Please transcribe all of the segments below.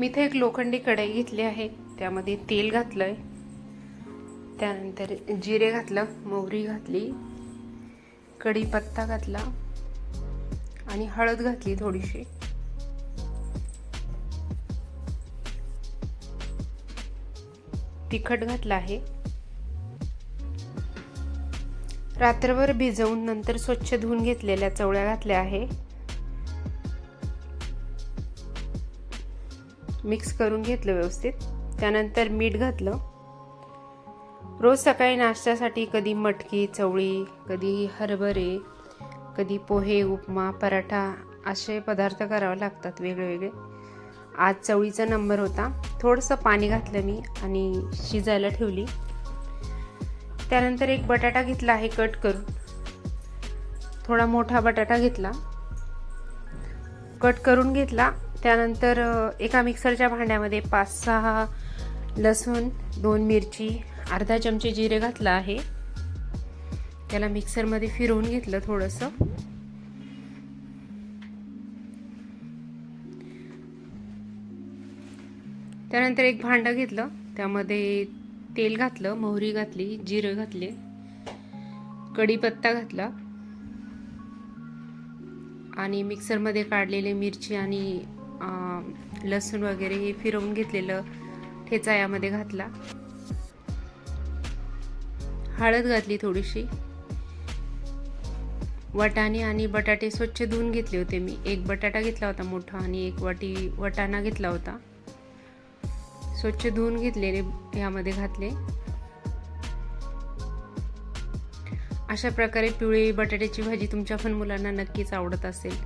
मी इथे एक लोखंडी कढई घेतली आहे. त्यामध्ये तेल घातलं आहे त्यानंतर जिरे घातलं मोहरी घातली कढीपत्ता घातला आणि हळद घातली थोडीशी. तिखट घातलं आहे. रात्रभर भिजवून नंतर स्वच्छ धुवून घेतलेल्या चवळ्या घातल्या आहे. मिक्स करून घेतलं व्यवस्थित. त्यानंतर मीठ घातलं. रोज सकाळी नाश्त्यासाठी कधी मटकी चवळी कधी हरभरे कधी पोहे उपमा पराठा असे पदार्थ करावे लागतात वेगळेवेगळे. आज चवळीचा नंबर होता. थोडंसं पाणी घातलं मी आणि शिजायला ठेवली. त्यानंतर एक बटाटा घेतला आहे कट करून. थोडा मोठा बटाटा घेतला. कट करून घेतला. त्यानंतर एका मिक्सरच्या भांड्यामध्ये पाच सहा लसूण दोन मिरची अर्धा चमचे जिरे घातला आहे. त्याला मिक्सरमध्ये फिरवून घेतलं थोडंसं. त्यानंतर एक भांडं घेतलं. त्यामध्ये तेल घातलं मोहरी घातली जिरं घातले कढीपत्ता घातला आणि मिक्सरमध्ये काढलेले मिरची आणि लसूण वगैरे हे फिरवून घेतलेलं ठेचा यामध्ये घातला. हळद घातली थोडीशी. वटाणे आणि बटाटे स्वच्छ धुवून घेतले होते मी. एक बटाटा घेतला होता मोठा आणि एक वाटी वटाणा घेतला होता. स्वच्छ धुवून घेतलेले यामध्ये घातले. अशा प्रकारे पिवळी बटाट्याची भाजी तुमच्या पण मुलांना नक्कीच आवडत असेल.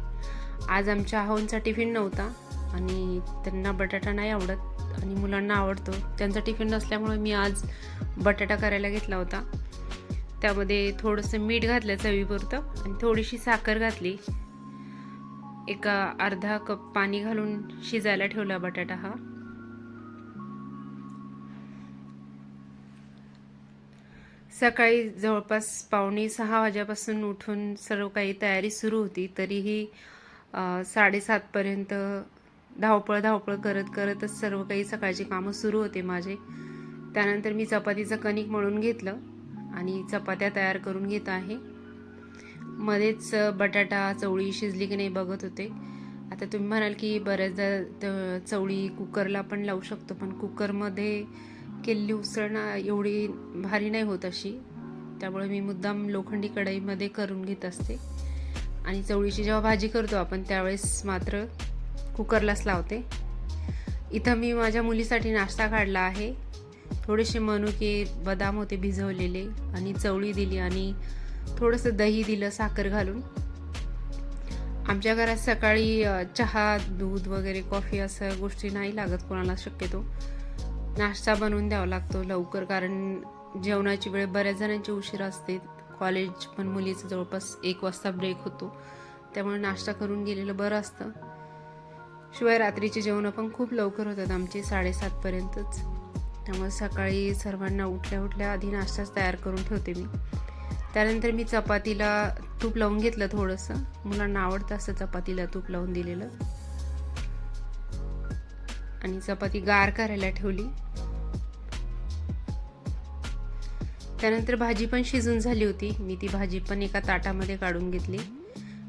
आज आमच्या आहोंचा टिफिन नव्हता. आणि त्यांना बटाटा नाही आवडत आणि मुलांना आवडतो. त्यांचा टिफिन नसल्यामुळे मी आज बटाटा करायला घेतला होता. त्यामध्ये थोडंसं मीठ घातलं चवीपुरतं आणि थोडीशी साखर घातली. एका अर्धा कप पाणी घालून शिजायला ठेवला बटाटा हा. सकाळी जवळपास पावणे सहा वाजेपासून उठून सर्व काही तयारी सुरू होती. तरीही साडेसातपर्यंत धावपळ धावपळ करत करतच सर्व काही सकाळची कामं सुरू होते माझे. त्यानंतर मी चपातीचं कणिक मळून घेतलं आणि चपात्या तयार करून घेत आहे. मध्येच बटाटा चवळी शिजली की नाही बघत होते. आता तुम्ही म्हणाल की बऱ्याचदा चवळी कुकरला पण लावू शकतो पण कुकरमध्ये केलेली उसळ एवढी भारी नाही होत अशी. त्यामुळे मी मुद्दाम लोखंडी कढईमध्ये करून घेत असते. आणि चवळीची जेव्हा भाजी करतो आपण त्यावेळेस मात्र कुकरलाच लावते. इथं मी माझ्या मुलीसाठी नाश्ता काढला आहे. थोडेसे मनुके बदाम होते भिजवलेले आणि चवळी दिली आणि थोडंसं दही दिलं साखर घालून. आमच्या घरात सकाळी चहा दूध वगैरे कॉफी असं गोष्टी नाही लागत कोणाला शक्यतो. नाश्ता बनवून द्यावा लागतो लवकर कारण जेवणाची वेळ बऱ्याच जणांची उशीर असते. कॉलेज पण मुलीचं जवळपास एक वाजता ब्रेक होतो. त्यामुळे नाश्ता करून गेलेलं बरं असतं. शिवाय रात्रीचे जेवण पण खूप लवकर होतात आमचे साडेसातपर्यंतच त्यामुळे सकाळी सर्वांना उठल्या उठल्या आधी नाश्ताच तयार करून ठेवते मी. त्यानंतर मी चपातीला तूप लावून घेतलं थोडंसं. मुलांना आवडतं असं चपातीला तूप लावून दिलेलं. आणि चपाती गार करायला ठेवली. त्यानंतर भाजी पण शिजून झाली होती. मी ती भाजी पण एका ताटामध्ये काढून घेतली.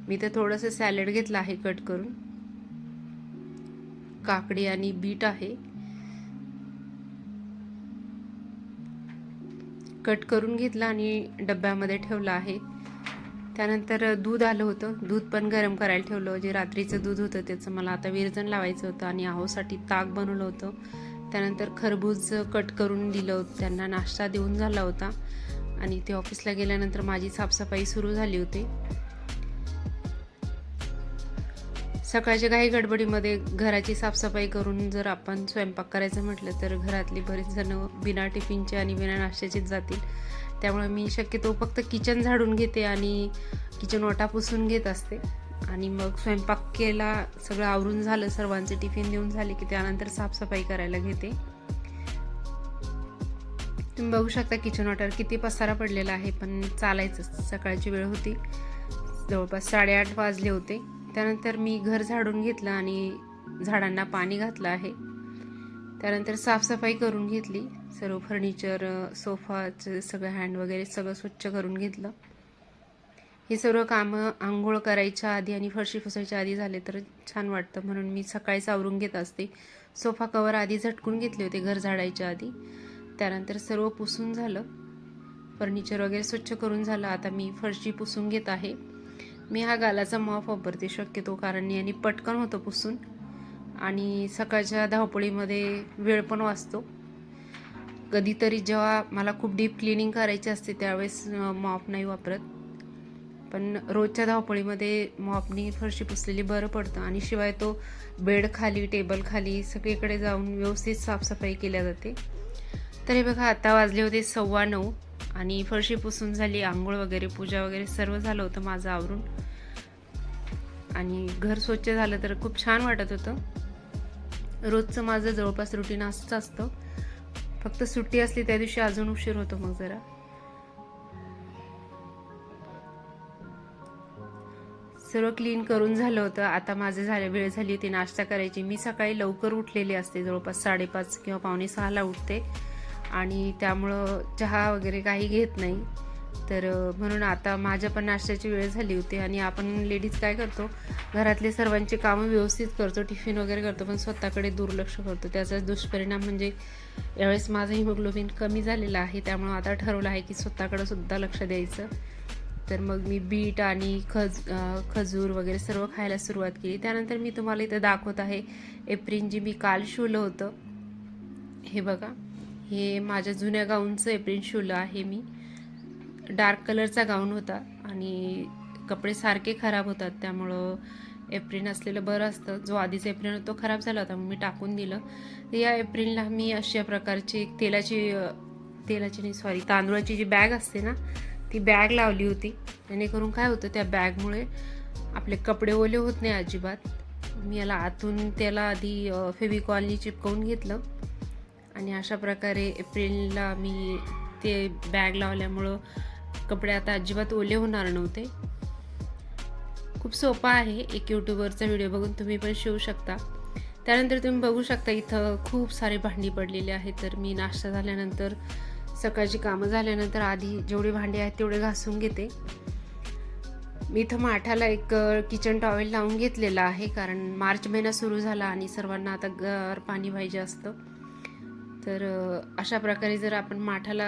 मी तर थोडंसं सॅलड घेतलं आहे कट करून. काकडी आणि बीट आहे. कट करून घेतला आणि डब्यामध्ये ठेवला आहे. त्यानंतर दूध आलं होतं. दूध पण गरम करायला ठेवलं. जे रात्रीचं दूध होतं त्याचं मला आता विरजन लावायचं होतं आणि आहोसाठी ताक बनवलं होतं. त्यानंतर खरबूज कट करून दिलं होतं. त्यांना नाश्ता देऊन झाला होता. आणि ते ऑफिसला गेल्यानंतर माझी साफसफाई सुरू झाली होती. सकाळच्या काही गडबडीमध्ये घराची साफसफाई करून जर आपण स्वयंपाक करायचं म्हटलं तर घरातली बरीच जणं बिना टिफिनचे आणि बिना नाश्त्याचीच जातील. त्यामुळे मी शक्यतो फक्त किचन झाडून घेते आणि किचन ओटा पुसून घेत असते. आणि मग स्वयंपाक केला सगळं आवरून झालं सर्वांचे टिफिन देऊन झाले की त्यानंतर साफसफाई करायला घेते. तुम्ही बघू शकता किचन वॉटर किती पसारा पडलेला आहे पण चालायचं. सकाळची वेळ होती. जवळपास साडेआठ वाजले होते. त्यानंतर मी घर झाडून घेतलं आणि झाडांना पाणी घातलं आहे. त्यानंतर साफसफाई करून घेतली. सर्व फर्निचर सोफाचं सगळं हँड वगैरे सगळं स्वच्छ करून घेतलं. हे सर्व कामं आंघोळ करायच्या आधी आणि फरशी पुसायच्या आधी झाले तर छान वाटतं. म्हणून मी सकाळीच आवरून घेत असते. सोफा कवर आधी झटकून घेतले होते घर झाडायच्या आधी. त्यानंतर सर्व पुसून झालं. फर्निचर वगैरे स्वच्छ करून झालं. आता मी फरशी पुसून घेत आहे. मी हा गालाचा मॉप वापरते शक्यतो कारण याने पटकन होतं पुसून. आणि सकाळच्या धावपळीमध्ये वेळ पण वाचतो. कधीतरी जेव्हा मला खूप डीप क्लिनिंग करायची असते त्यावेळेस मॉप नाही वापरत. पण रोजच्या धावपळीमध्ये मॉपनी फरशी पुसलेली बरं पडतं आणि शिवाय तो बेड खाली टेबल खाली सगळीकडे जाऊन व्यवस्थित साफसफाई केल्या जाते. तर हे बघा आता वाजले होते सव्वा नऊ. आणि फरशी पुसून झाली आंघोळ वगैरे पूजा वगैरे सर्व झालं होतं माझं आवरून. आणि घर स्वच्छ झालं तर खूप छान वाटत होतं. रोजचं माझं जवळपास रुटीन असंच असतं. फक्त सुट्टी असली त्या दिवशी अजून उशीर होतो मग जरा. सर्व क्लीन करून झालं होतं. आता माझे झाले वेळ झाली होती नाश्ता करायची. मी सकाळी लवकर उठलेली असते जवळपास साडेपाच किंवा पावणे सहाला उठते. आणि त्यामुळं चहा वगैरे काही घेत नाही. तर म्हणून आता माझ्या पण नाश्त्याची वेळ झाली होती आणि आपण लेडीज काय करतो घरातले सर्वांचे कामं व्यवस्थित करतो टिफिन वगैरे करतो पण स्वतःकडे दुर्लक्ष करतो. त्याचा दुष्परिणाम म्हणजे यावेळेस माझं हिमोग्लोबिन कमी झालेलं आहे त्यामुळं आता ठरवलं आहे की स्वतःकडं सुद्धा लक्ष द्यायचं. तर मग मी बीट आणि खज खजूर वगैरे सर्व खायला सुरुवात केली. त्यानंतर मी तुम्हाला इथं दाखवत आहे एप्रिन जी मी काल शिवलं होतं. हे बघा. हे माझ्या जुन्या गाऊनचं एप्रिन शिवलं आहे मी. डार्क कलरचा गाऊन होता आणि कपडे सारखे खराब होतात त्यामुळं एप्रिन असलेलं बरं असतं. जो आधीचा एप्रिन होता तो खराब झाला होता मग मी टाकून दिलं. तर या एप्रिलला मी अशा प्रकारची एक तेलाची तेलाची नाही सॉरी तांदूळाची जी बॅग असते ना ती बॅग लावली होती. जेणेकरून काय होतं त्या बॅगमुळे आपले कपडे ओले होत नाही अजिबात. मी याला आतून त्याला आधी फेविकॉलनी चिपकवून घेतलं. आणि अशा प्रकारे एप्रिलला मी ते बॅग लावल्यामुळं कपडे आता अजिबात ओले होणार नव्हते. खूप सोपा आहे एक यूट्यूबवरचा व्हिडिओ बघून तुम्ही पण शिवू शकता. त्यानंतर तुम्ही बघू शकता इथं खूप सारे भांडी पडलेली आहेत. तर मी नाश्ता झाल्यानंतर सकाळची कामं झाल्यानंतर आधी जेवढी भांडी आहेत तेवढे घासून घेते. मी इथं माठाला एक किचन टॉवेल लावून घेतलेला आहे. कारण मार्च महिना सुरू झाला आणि सर्वांना आता गार पाणी पाहिजे असतं. तर अशा प्रकारे जर आपण माठाला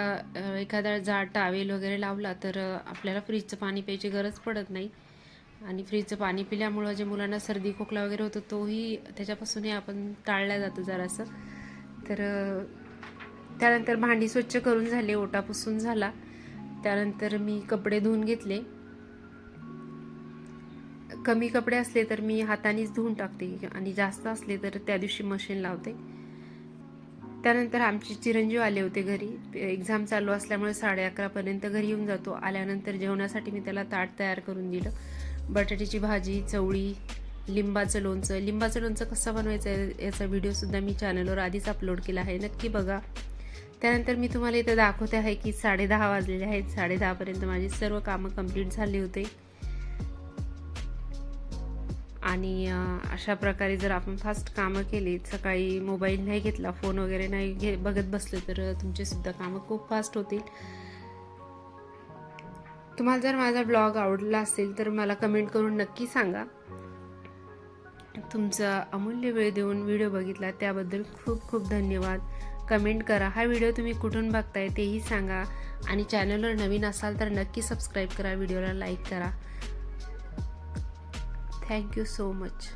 एखादा जाड टावेल वगैरे लावला तर आपल्याला फ्रीजचं पाणी प्यायची गरज पडत नाही. आणि फ्रीजचं पाणी पिल्यामुळं जे मुलांना सर्दी खोकला वगैरे होतो तोही त्याच्यापासूनही आपण टाळल्या जातो जरासं. तर त्यानंतर भांडी स्वच्छ करून झाले ओटा पुसून झाला. त्यानंतर मी कपडे धुवून घेतले. कमी कपडे असले तर मी हातानेच धुवून टाकते आणि जास्त असले तर त्या दिवशी मशीन लावते. त्यानंतर आमचे चिरंजीव आले होते घरी. एक्झाम चालू असल्यामुळे साडे अकरापर्यंत घरी येऊन जातो. आल्यानंतर जेवणासाठी मी त्याला ताट तयार करून दिलं. बटाट्याची भाजी चवळी लिंबाचं लोणचं. लिंबाचं लोणचं कसं बनवायचं याचा व्हिडिओसुद्धा मी चॅनलवर आधीच अपलोड केला आहे. नक्की बघा. त्यानंतर मी तुम्हाला इथं दाखवते आहे की साडेदहा वाजलेले आहेत. साडेदहापर्यंत माझी सर्व कामं कंप्लीट झाली होते. आणि अशा प्रकारे जर आपण फास्ट कामं केली सकाळी मोबाईल नाही घेतला फोन वगैरे नाही घे बघत बसले तर तुमचेसुद्धा कामं खूप फास्ट होतील. तुम्हाला जर माझा ब्लॉग आवडला असेल तर मला कमेंट करून नक्की सांगा. तुमचा अमूल्य वेळ देऊन व्हिडिओ बघितला त्याबद्दल खूप खूप धन्यवाद. कमेंट करा. हा व्हिडिओ तुम्ही कुठून बघताय तेही सांगा. आणि चॅनलवर नवीन असाल तर नक्की सबस्क्राईब करा. व्हिडिओला लाईक करा. Thank you so much.